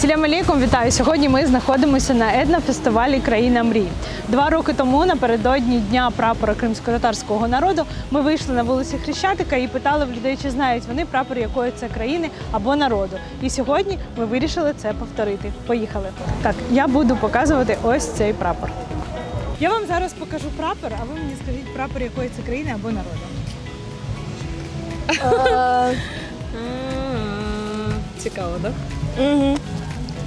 Салям алейкум, вітаю! Сьогодні ми знаходимося на етнофестивалі Країна мрій. Два роки тому, напередодні дня прапора кримсько-татарського народу, ми вийшли на вулиці Хрещатика і питали в людей, чи знають вони прапор якої це країни або народу. І сьогодні ми вирішили це повторити. Поїхали. Так, я буду показувати ось цей прапор. Я вам зараз покажу прапор, а ви мені скажіть прапор якої це країни або народу. Цікаво, так? Угу.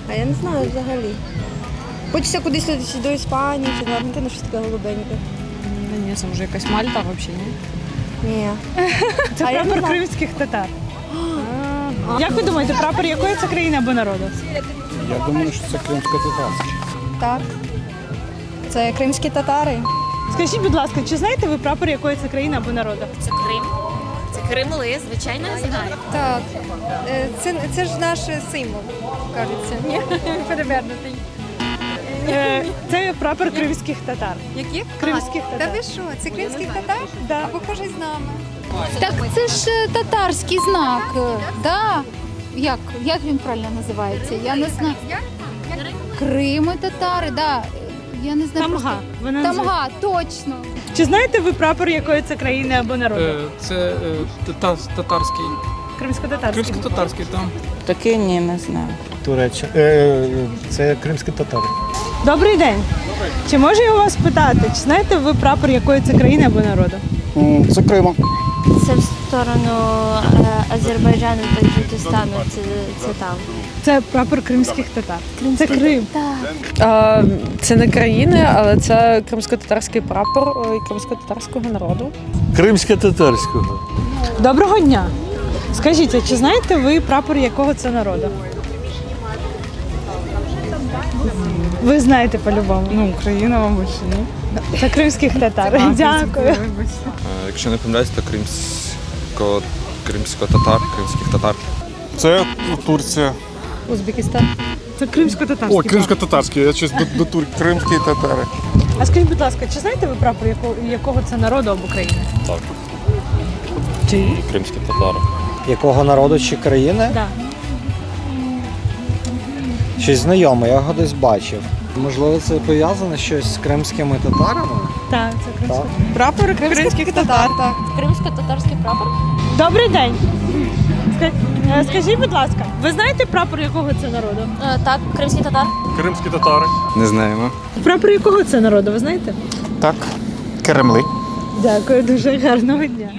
А я не знаю взагалі. Хочеться кудись до Іспанії, чи до Аргентини, щось таке голубеньке. Да ні, це може якась Мальта взагалі, ні? Ні. Це А я не прапор знаю. кримських татар. Як ви думаєте, прапор якої це країни або народу? Я думаю, що це кримсько-татарське. Так. Це кримські татари. Скажіть, будь ласка, чи знаєте ви прапор якої це країни або народу? Це Крим. Кремли, звичайно, я знаю. Так. Е, Це, це ж наш символ, кажеться. Ні, перевернутий. Е, Це прапор кримських татар. Які? Кримських Та татар. ви що? Це кримських татар? Да. А похожий з нами. Так це ж е, татарський знак. Да. Як, як він правильно називається? Я не знаю. Крими татари, да. Я не знаю. Тамга. Вона Тамга, точно. Чи знаєте ви прапор якої це країни або народу? Е, Це е, тата- татарський, Кримсько-татарський. кримсько-татарський там. Таке ні, не знаю. Туреччина. Е, це кримські татари. Добрий день. Чи можу я у вас питати, чи знаєте ви прапор якої це країни або народу? Це Крима. Це в сторону е, Азербайджану та Таджикистану. Це, це там. Це прапор кримських татар. Це Крим. А, це не країни, але це кримсько-татарський прапор е, кримсько-татарського народу. Кримсько-татарського. Доброго дня. Скажіть, а чи знаєте ви прапор якого це народу? Ви знаєте по-любому. Ну, Україна, мабуть, ні. Це кримських татар. Дякую. Якщо не помиляюсь, то кримсько, кримсько-татар, кримських татар. Це Турція. Узбекистан. Це кримсько-татарський. О, кримсько-татарський. Я щось до, до тур... Кримські татари. А скажіть, будь ласка, чи знаєте ви прапор якого, якого це народу або країни? Так. Чи? Кримські татари. Якого народу чи країни? Да. Щось знайоме, я його десь бачив. Можливо, це пов'язане щось з кримськими татарами? Так, це кримсько. Прапор кримських татар. Так. Кримсько-татарський прапор. Добрий день. Ска- е, Скажіть, будь ласка, ви знаєте прапор якого це народу? Е, так, кримський татар. Кримські татари. Не знаємо. Прапор якого це народу, ви знаєте? Так. Кремли. Дякую, дуже гарного дня.